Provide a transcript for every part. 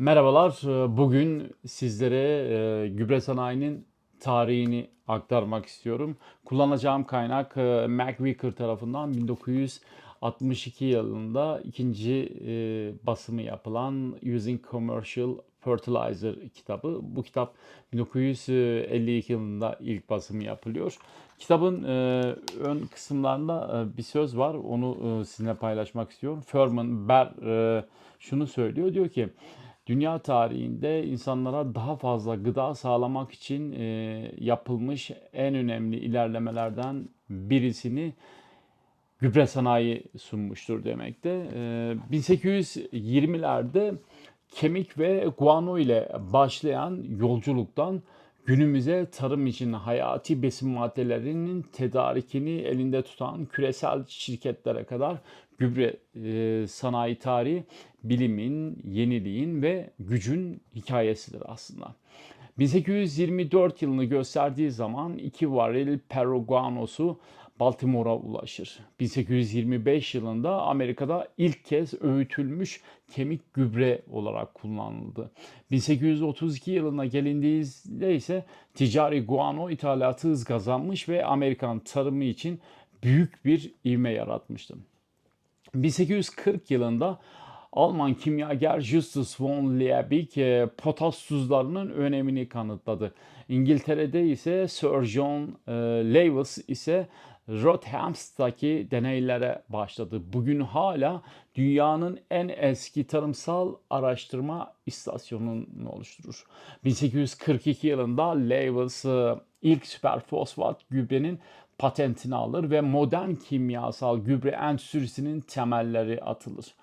Merhabalar. Bugün sizlere e, gübre sanayinin tarihini aktarmak istiyorum. Kullanacağım kaynak e, MacVicker tarafından 1962 yılında ikinci e, basımı yapılan Using Commercial Fertilizer kitabı. Bu kitap 1952 yılında ilk basımı yapılıyor. Kitabın ön kısımlarında bir söz var. Onu sizinle paylaşmak istiyorum. Furman Ber şunu söylüyor. Diyor ki dünya tarihinde insanlara daha fazla gıda sağlamak için e, yapılmış en önemli ilerlemelerden birisini gübre sanayi sunmuştur demekte. E, 1820'lerde kemik ve guano ile başlayan yolculuktan günümüze tarım için hayati besin maddelerinin tedarikini elinde tutan küresel şirketlere kadar gübre e, sanayi tarihi bilimin, yeniliğin ve gücün hikayesidir aslında. 1824 yılını gösterdiği zaman iki varil peroguanosu Baltimore'a ulaşır. 1825 yılında Amerika'da ilk kez öğütülmüş kemik gübre olarak kullanıldı. 1832 yılına gelindiğinde ise ticari guano ithalatı hız kazanmış ve Amerikan tarımı için büyük bir ivme yaratmıştı. 1840 yılında Alman kimyager Justus von Liebig e, potas tuzlarının önemini kanıtladı. İngiltere'de ise Sir John e, Lewis ise Rothams'taki deneylere başladı. Bugün hala dünyanın en eski tarımsal araştırma istasyonunu oluşturur. 1842 yılında Lewis e, ilk süperfosfat gübrenin patentini alır ve modern kimyasal gübre endüstrisinin temelleri atılır.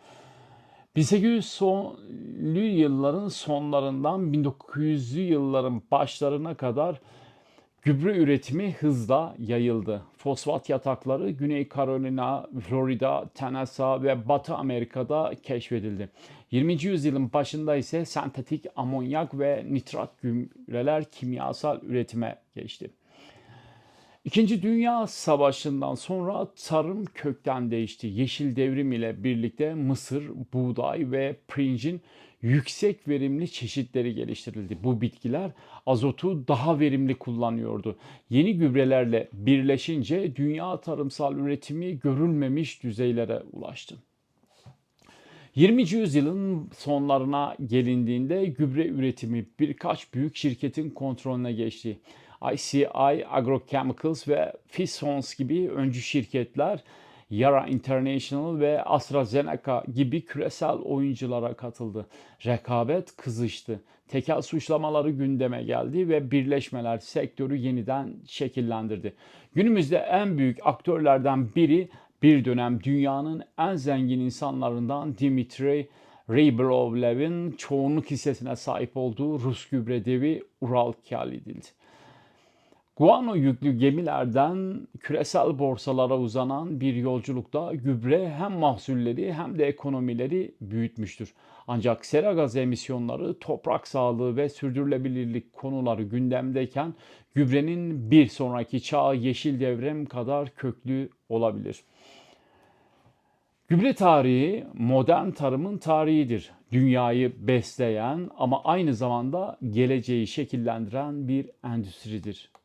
1800'lü yılların sonlarından 1900'lü yılların başlarına kadar gübre üretimi hızla yayıldı. Fosfat yatakları Güney Carolina, Florida, Tennessee ve Batı Amerika'da keşfedildi. 20. yüzyılın başında ise sentetik amonyak ve nitrat gübreler kimyasal üretime geçti. İkinci Dünya Savaşı'ndan sonra tarım kökten değişti. Yeşil devrim ile birlikte mısır, buğday ve pirincin yüksek verimli çeşitleri geliştirildi. Bu bitkiler azotu daha verimli kullanıyordu. Yeni gübrelerle birleşince dünya tarımsal üretimi görülmemiş düzeylere ulaştı. 20. yüzyılın sonlarına gelindiğinde gübre üretimi birkaç büyük şirketin kontrolüne geçti. ICI Agrochemicals ve Fissons gibi öncü şirketler Yara International ve AstraZeneca gibi küresel oyunculara katıldı. Rekabet kızıştı. Tekel suçlamaları gündeme geldi ve birleşmeler sektörü yeniden şekillendirdi. Günümüzde en büyük aktörlerden biri bir dönem dünyanın en zengin insanlarından Dimitri Rybolovlev'in çoğunluk hissesine sahip olduğu Rus gübre devi Ural edildi. Guano yüklü gemilerden küresel borsalara uzanan bir yolculukta gübre hem mahsulleri hem de ekonomileri büyütmüştür. Ancak sera gaz emisyonları, toprak sağlığı ve sürdürülebilirlik konuları gündemdeyken gübrenin bir sonraki çağı yeşil devrim kadar köklü olabilir. Gübre tarihi modern tarımın tarihidir. Dünyayı besleyen ama aynı zamanda geleceği şekillendiren bir endüstridir.